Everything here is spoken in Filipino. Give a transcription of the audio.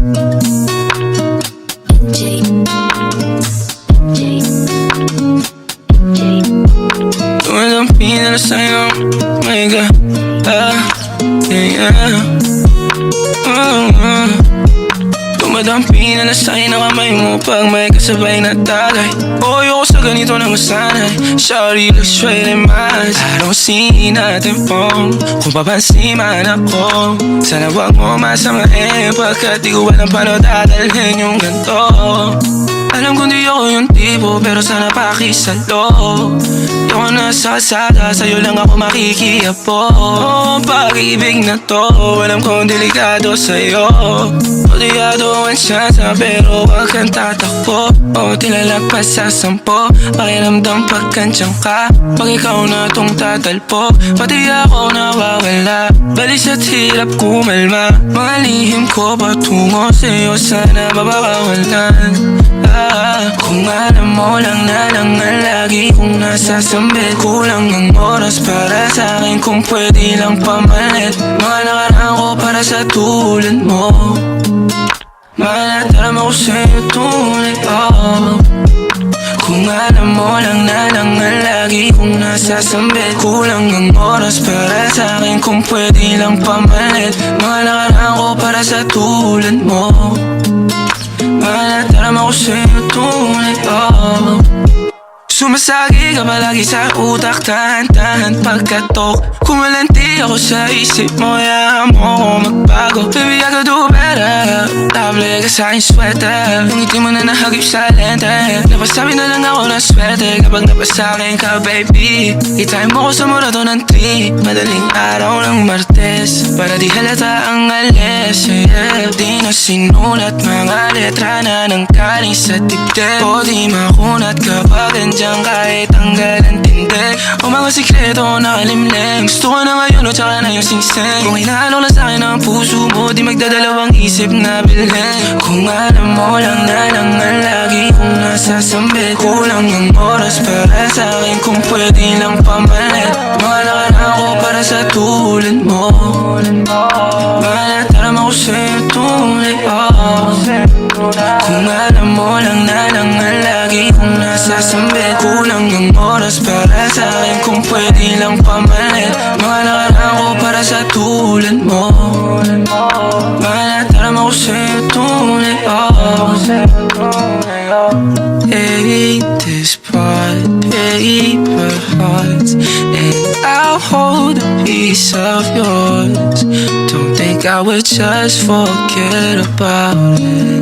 J. J. J. Tumadampi na lang sa'yo My God ah, yeah, Tumadampi na lang sa'yo na kamay mo Pag may kasabay na tagay? Oh, ayoko sa ganito na masanay Shawty looks straight in my eyes. I don't see nothing wrong. Kung papansin man ako Sana wag mo masamahin Pagkat di ko alam paano dadalhin yung ganito alam kong di ako yung tipo Pero sana pakisalo. Di ako nasa kalsada Sa'yo lang ako makikiapo. Oh, Pag-ibig na to Alam kong delikado sa'yo. Odiyado ang tsansa Pero wag kang tatakbo. O tilalagpas sa sampo. Pakiramdam pagkansyang ka Pag ikaw na tong tatalpo. Pati ako nawawala Balis at hirap kumalma. Mga lihim ko patungo sa'yo Sana mabakawalan ah, Kung alam mo lang na lang ang lagi kong nasasambit Kulang ang oras para sa akin Kung pwede lang pamalit. Mga nakaraan ko para sa tulad mo. Malataram ako sa'yo tunay oh. Kung alam mo lang na lang ang lagi kong nasasambit Kulang ang oras para sa akin Kung pwede lang pamalit. Mga nakaraan ko para sa tulad mo Malataram ako sa'yo tunay oh. Sumasagi ka palagi sa utak Tahan-tahan pagkatok Kumalanti ako sa isip mo Hayaan mo ako magbago Baby, I could do better. Table ka sa aking sweater. Yung ngiti mo na nahagip sa lente Napasabi na lang ako na swerte Kapag napasakin ka, baby. Itime mo ko sa murato ng tree Madaling araw ng Martes Para di halata ang alis yeah. Di na sinulat mga letra na nang kaling sa dibdib. O di makunat kapag andyan kahit tanggal ang tindi. O mga sikreto na kalimlim Gusto ko na ngayon o tsaka na yung singsing Kung inaalok lang sa'kin ang puso mo Di magdadalawang isip na bilhin. Kung alam mo lang na lang ang lagi kong nasasambit Kulang ang oras para sa'kin Kung pwede lang pamalit. Mga nakaraan ko para sa tulad mo Kung alam mo lang na lang ang lagi kong nasasambit Kulang ang oras para sa akin. Kung pwede lang pamalit Mga nakaraan ko para sa tulad mo. Malataram ako sa'yo tunay oh. Hate this part, paper hearts And I'll hold a piece of yours. Don't think I would just forget about it